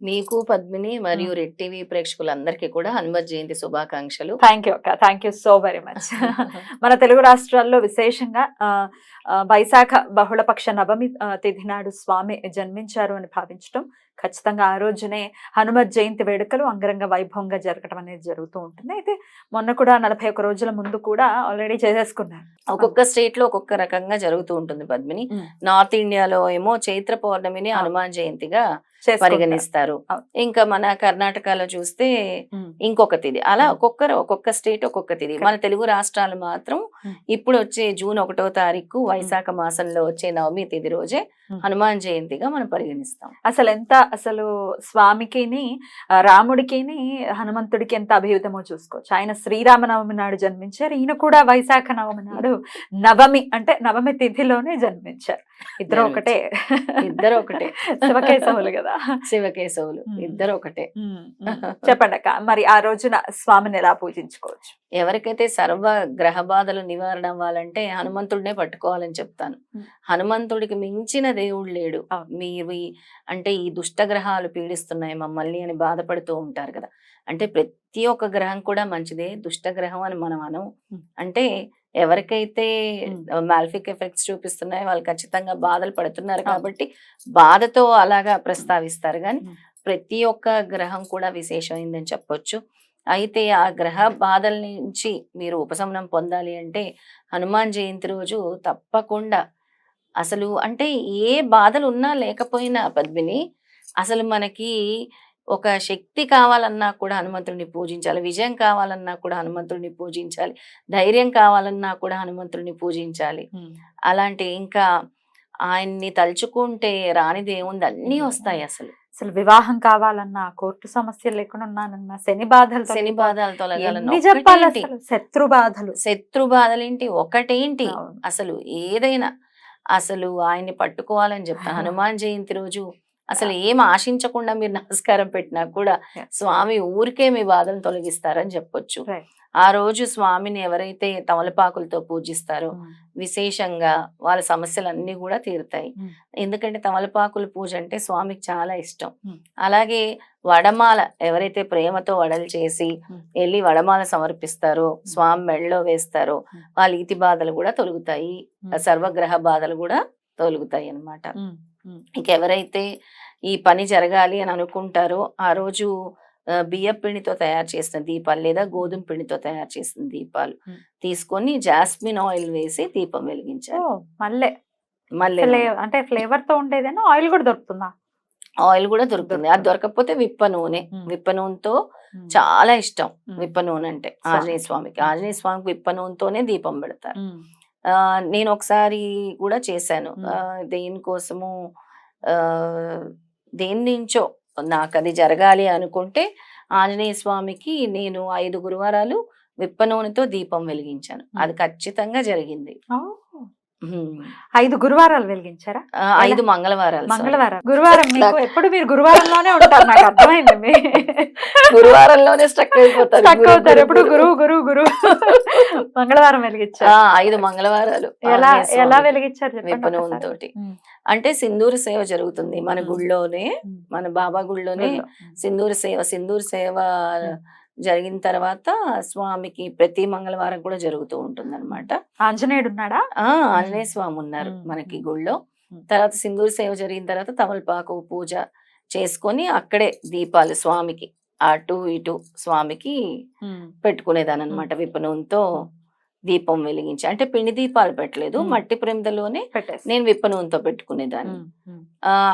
మీకు పద్మిని మరియు red TV ప్రేక్షకులందరికీ కూడా హనుమత్ జయంతి శుభాకాంక్షలు. థ్యాంక్ యూ అక్క. Thank you so very much మన తెలుగు రాష్ట్రాల్లో విశేషంగా వైశాఖ బహుళపక్ష నవమి తిథి నాడు స్వామి జన్మించారు అని భావించడం ఖచ్చితంగా ఆ రోజునే హనుమత్ జయంతి వేడుకలు అంగరంగ వైభవంగా జరగడం అనేది జరుగుతూ ఉంటుంది అయితే మొన్న కూడా నలభై ఒక్క రోజుల ముందు కూడా ఆల్రెడీ చేసేసుకున్నారు ఒక్కొక్క స్టేట్లో ఒక్కొక్క రకంగా జరుగుతూ ఉంటుంది పద్మిని. నార్త్ ఇండియాలో ఏమో చైత్ర పౌర్ణమిని. హనుమాన్ జయంతిగా. పరిగణిస్తారు. ఇంకా మన కర్ణాటకలో చూస్తే. ఇంకొక తిది అలా. ఒక్కొక్కరు ఒక్కొక్క స్టేట్ ఒక్కొక్క తిది మన తెలుగు రాష్ట్రాలు మాత్రం. ఇప్పుడు వచ్చే జూన్ ఒకటో తారీఖు వైశాఖ మాసంలో వచ్చే నవమి తిది రోజే. హనుమాన్ జయంతిగా మనం పరిగణిస్తాం అసలు ఎంత అసలు స్వామికిని రాముడికిని హనుమంతుడికి ఎంత అభియుతమో చూసుకోవచ్చు. ఆయన శ్రీరామనవమి నాడు జన్మించారు. ఈయన కూడా వైశాఖ నవమి నాడు నవమి అంటే నవమి తిథిలోనే జన్మించారు. ఇద్దరు ఒకటే. ఇద్దరు ఒకటే. శివకేశవులు కదా. శివకేశవులు. ఇద్దరు ఒకటే. చెప్పండి అక్క మరి ఆ రోజున స్వామిని ఎలా పూజించుకోవచ్చు? ఎవరికైతే సర్వ గ్రహ బాధలు నివారణ అవ్వాలంటే హనుమంతుడినే పట్టుకోవాలని చెప్తాను. హనుమంతుడికి మించిన దేవుడు లేడు. మీరు ఈ- అంటే ఈ దుష్ట గ్రహాలు పీడిస్తున్నాయి మమ్మల్ని అని బాధపడుతూ ఉంటారు కదా అంటే ప్రతి ఒక్క గ్రహం కూడా మంచిదే దుష్ట గ్రహం అని మనం అనం. అంటే ఎవరికైతే. మాల్ఫిక్ ఎఫెక్ట్స్ చూపిస్తున్నాయో వాళ్ళు ఖచ్చితంగా బాధలు పడుతున్నారు. కాబట్టి బాధతో అలాగా ప్రస్తావిస్తారు కానీ. ప్రతి ఒక్క గ్రహం కూడా విశేషమైందని చెప్పొచ్చు అయితే ఆ గ్రహ బాధల నుంచి మీరు ఉపశమనం పొందాలి అంటే హనుమాన్ జయంతి రోజు తప్పకుండా అసలు అంటే ఏ బాధలు ఉన్నా లేకపోయినా పద్మిని అసలు మనకి ఒక శక్తి కావాలన్నా కూడా హనుమంతుడిని పూజించాలి. విజయం కావాలన్నా కూడా హనుమంతుడిని పూజించాలి. ధైర్యం కావాలన్నా కూడా హనుమంతుడిని పూజించాలి. అలాంటి ఇంకా ఆయన్ని తలుచుకుంటే రానిది ఏముంది అన్నీ వస్తాయి అసలు. అసలు వివాహం కావాలన్నా కోర్టు సమస్యలు లేకుండా ఉన్నానన్నా శని బాధలు శని బాధలు తొలగాలన్న చెప్పాలి శత్రు బాధలు. శత్రు బాధలేంటి? ఒకటేంటి. అసలు ఏదైనా అసలు ఆయన్ని పట్టుకోవాలని చెప్తా. హనుమాన్ జయంతి రోజు అసలు ఏం ఆశించకుండా మీరు నమస్కారం పెట్టినా కూడా. స్వామి ఊరికే మీ బాధలు తొలగిస్తారని చెప్పొచ్చు. ఆ రోజు స్వామిని ఎవరైతే తమలపాకులతో పూజిస్తారో ఉమ్. విశేషంగా వాళ్ళ సమస్యలన్నీ కూడా తీరుతాయి ఉమ్. ఎందుకంటే తమలపాకుల పూజ అంటే స్వామికి చాలా ఇష్టం ఉమ్. అలాగే వడమాల ఎవరైతే ప్రేమతో వడలు చేసి. వెళ్ళి వడమాల సమర్పిస్తారో స్వామి మెడలో వేస్తారో. వాళ్ళ ఈతి బాధలు కూడా తొలుగుతాయి. సర్వగ్రహ బాధలు కూడా తొలుగుతాయి అన్నమాట. ఇంకెవరైతే ఈ పని జరగాలి అని అనుకుంటారో ఆ రోజు బియ్యం పిండితో తయారు చేసిన దీపాలు లేదా గోధుమ పిండితో తయారు చేసిన దీపాలు. తీసుకొని జాస్మిన్ ఆయిల్ వేసి దీపం ఓ, వెలిగించాలి మళ్ళీ మళ్ళీ అంటే ఫ్లేవర్తో ఉండేదేనా? ఆయిల్ కూడా దొరుకుతుందా? ఆయిల్ కూడా దొరుకుతుంది. అది. దొరకకపోతే విప్ప నూనె. విప్ప నూనెతో. చాలా ఇష్టం. విప్ప నూనె అంటే. ఆంజనేయ స్వామికి. ఆంజనేయ స్వామికి విప్ప నూనెతోనే దీపం పెడతారు. నేను ఒకసారి కూడా చేశాను. దేనికోసము దేని నుంచో. నాకు అది జరగాలి అనుకుంటే ఆంజనేయ స్వామికి నేను ఐదు గురువారాలు విప్ప నూనెతో దీపం వెలిగించాను. అది ఖచ్చితంగా జరిగింది. ఐదు గురువారాలు వెలిగించారా ఐదు మంగళవారాలు. మంగళవారం గురువారం మీకు ఎప్పుడు మీరు గురువారంలోనే ఉంటారు నాకు అర్థమైంది మీ గురువారంలోనే స్టక్ అయిపోతారు స్టక్ అవుతారు ఎప్పుడు గురు. గురువు గురువు గురువు మంగళవారం వెలిగించారు ఆ, ఐదు మంగళవారాలు ఎలా ఎలా వెలిగించారు ఉమ్. అంటే సింధూర సేవ జరుగుతుంది మన. గుళ్ళోనే. మన బాబా గుళ్ళోనే గుళ్ళో. సింధూర సేవ సింధూర సేవ. జరిగిన తర్వాత స్వామికి ప్రతి మంగళవారం కూడా జరుగుతూ ఉంటుంది అనమాట ఆంజనేయుడు ఉన్నాడా ఆంజనేయ స్వామి ఉన్నారు. మనకి. గుళ్ళో. తర్వాత సింధూర సేవ జరిగిన తర్వాత తమలపాకు పూజ చేసుకొని అక్కడే దీపాలు స్వామికి అటు ఇటు స్వామికి ఉమ్. పెట్టుకునేదాని అనమాట విప్పనూనెతో దీపం వెలిగించి అంటే పిండి దీపాలు పెట్టలేదు. మట్టి ప్రమిదలోనే నేను విప్ప నూనెతో పెట్టుకునేదాన్ని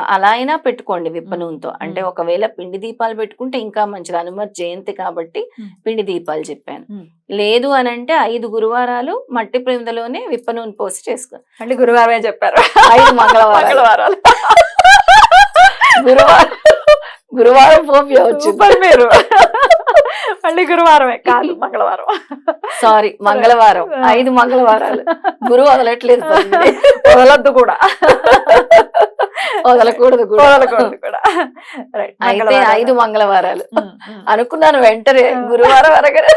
అలా అయినా పెట్టుకోండి విప్ప మ్మ్. నూనెతో అంటే. ఒకవేళ పిండి దీపాలు పెట్టుకుంటే ఇంకా మంచిది హనుమత్ జయంతి కాబట్టి. పిండి దీపాలు చెప్పాను. లేదు అని అంటే ఐదు గురువారాలు మట్టి ప్రమిదలోనే విప్ప నూనె పోసి చేసుకో మళ్ళీ గురువారమే చెప్పారు ఐదు మంగళవారాలు గురువారం గురువారం వచ్చింది సూపర్ మీరు మళ్ళీ గురువారమే. కాదు మంగళవారం. సారీ మంగళవారం. ఐదు మంగళవారాలు. గురువు వదలట్లేదు. వదలొద్దు కూడా. వదలకూడదు కూడా. వదలకూడదు కూడా. రైట్ అయితే ఐదు మంగళవారాలు. అనుకున్నాను వెంటనే గురువారం అనగానే.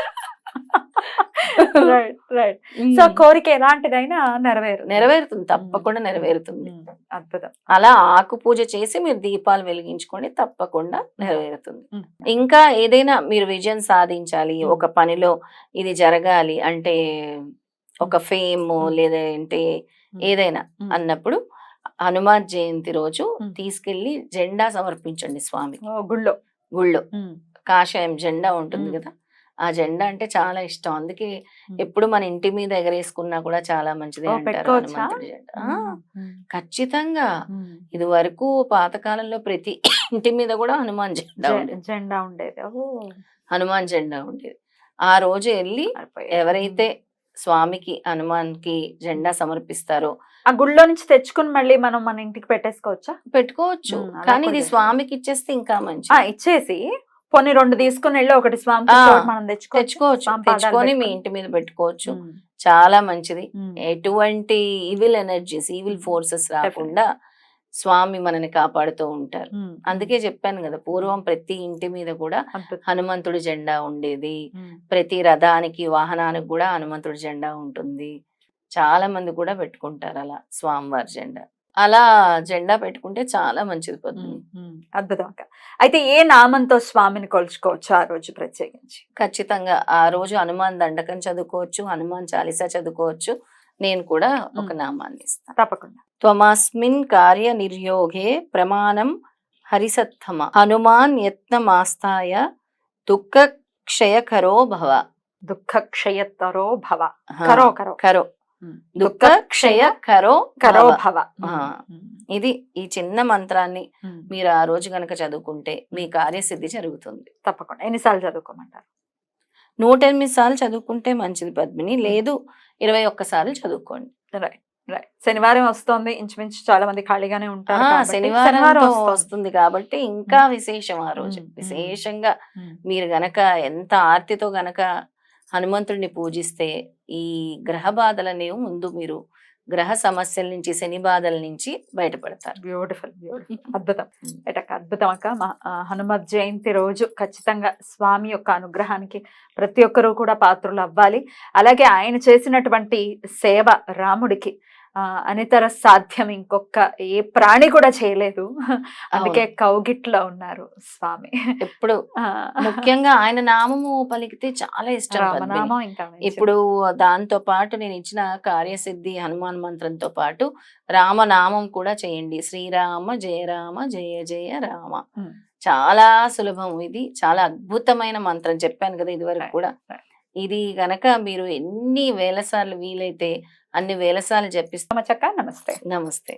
రైట్ రైట్ సో కోరిక ఎలాంటిదైనా నెరవేరు నెరవేరుతుంది తప్పకుండా నెరవేరుతుంది. ఉమ్, అద్భుతం. అలా ఆకు పూజ చేసి మీరు దీపాలు వెలిగించుకోండి తప్పకుండా నెరవేరుతుంది. మ్మ్. ఇంకా ఏదైనా మీరు విజయం సాధించాలి. ఒక పనిలో ఇది జరగాలి అంటే ఒక ఫేమ్. లేదంటే. ఏదైనా. అన్నప్పుడు హనుమాన్ జయంతి రోజు. తీసుకెళ్ళి జెండా సమర్పించండి స్వామికి. ఓ, గుళ్ళో. గుళ్ళో. కాషాయం జెండా ఉంటుంది. కదా. ఆ జెండా అంటే చాలా ఇష్టం. అందుకే. ఎప్పుడు మన ఇంటి మీద ఎగరేసుకున్నా కూడా చాలా మంచిది అంటారు? హనుమంతుడి జెండా. ఖచ్చితంగా. ఇది వరకు పాతకాలంలో ప్రతి ఇంటి మీద కూడా హనుమాన్ జెండా జెండా ఉండేది. హనుమాన్ జెండా ఉండేది. ఆ రోజు వెళ్ళి. ఎవరైతే స్వామికి హనుమాన్కి జెండా సమర్పిస్తారో ఆ గుళ్ళో నుంచి తెచ్చుకుని మళ్ళీ మనం మన ఇంటికి పెట్టేసుకోవచ్చా? పెట్టుకోవచ్చు. కానీ ఇది. స్వామికి ఇచ్చేస్తే ఇంకా మంచి ఇచ్చేసి కొన్ని రెండు తీసుకుని వెళ్ళి ఒకటి స్వామి మనం తెచ్చుకోవచ్చు. తెచ్చుకొని మీ. ఇంటి మీద పెట్టుకోవచ్చు. చాలా మంచిది. ఎటువంటి ఈవిల్ ఎనర్జీస్ ఈవిల్. ఫోర్సెస్ రాకుండా స్వామి మనని కాపాడుతూ ఉంటారు. అందుకే చెప్పాను కదా పూర్వం ప్రతి ఇంటి మీద కూడా. హనుమంతుడి జెండా ఉండేది. ప్రతి రథానికి వాహనానికి కూడా హనుమంతుడి జెండా ఉంటుంది. చాలా మంది కూడా పెట్టుకుంటారు అలా స్వామివారి జెండా. అలా జెండా పెట్టుకుంటే చాలా మంచిది పొద్దున్న. ఉమ్. అద్భుతం అయితే ఏ నామంతో స్వామిని కొలుచుకోవచ్చు ఆ రోజు ప్రత్యేకించి? ఖచ్చితంగా ఆ రోజు హనుమాన్ దండకం చదువుకోవచ్చు హనుమాన్ చాలీసా చదువుకోవచ్చు. నేను కూడా ఒక. నామాన్ని ఇస్తాను. తప్పకుండా. త్వమస్మిన్ కార్య నిర్యోగే ప్రమాణం హరిసత్తమ. హనుమాన్ యత్నమాస్తాయ దుఃఖ క్షయకరో భవ. దుఃఖ క్షయతరో భవ కరో కరో. కరో. దుఃఖ క్షయ కరో కరో భవ. ఇది ఈ చిన్న మంత్రాన్ని. మీరు ఆ రోజు గనక చదువుకుంటే మీ కార్యసిద్ధి జరుగుతుంది. తప్పకుండా. ఎన్నిసార్లు చదువుకోమంటారు? నూట ఎనిమిది సార్లు చదువుకుంటే మంచిది పద్మిని. లేదు ఇరవై ఒక్కసార్లు చదువుకోండి. Right right. శనివారం వస్తోంది. ఇంచుమించు చాలా మంది ఖాళీగానే ఉంటారు శనివారంతో వస్తోంది. కాబట్టి ఇంకా విశేషం ఆ రోజు. విశేషంగా మీరు గనక ఎంత ఆర్తితో గనక హనుమంతుడిని పూజిస్తే ఈ గ్రహ బాధలనేవి ముందు మీరు గ్రహ సమస్యల నుంచి శని బాధల నుంచి బయటపడతారు. బ్యూటిఫుల్ బ్యూటిఫుల్ అద్భుతం. రైట్ అక్క అద్భుతం అక్క. హనుమత్ జయంతి రోజు ఖచ్చితంగా స్వామి యొక్క అనుగ్రహానికి ప్రతి ఒక్కరూ కూడా పాత్రులు అవ్వాలి. అలాగే ఆయన చేసినటువంటి సేవ రాముడికి అనితర సాధ్యం ఇంకొక ఏ ప్రాణి కూడా చేయలేదు. అందుకే కౌగిట్లో ఉన్నారు స్వామి. ఎప్పుడు ముఖ్యంగా ఆయన నామము పలికితే చాలా ఇష్టం. ఇప్పుడు దాంతో పాటు నేను ఇచ్చిన కార్యసిద్ధి హనుమాన్ మంత్రంతో పాటు రామనామం కూడా చేయండి. శ్రీరామ జయ రామ జయ జయ రామ. చాలా సులభం ఇది. చాలా అద్భుతమైన మంత్రం చెప్పాను కదా ఇదివరకు కూడా. ఇది గనక మీరు ఎన్ని వేల సార్లు వీలైతే అన్ని వేల సార్లు జపిస్తే రామచక్క నమస్తే. నమస్తే.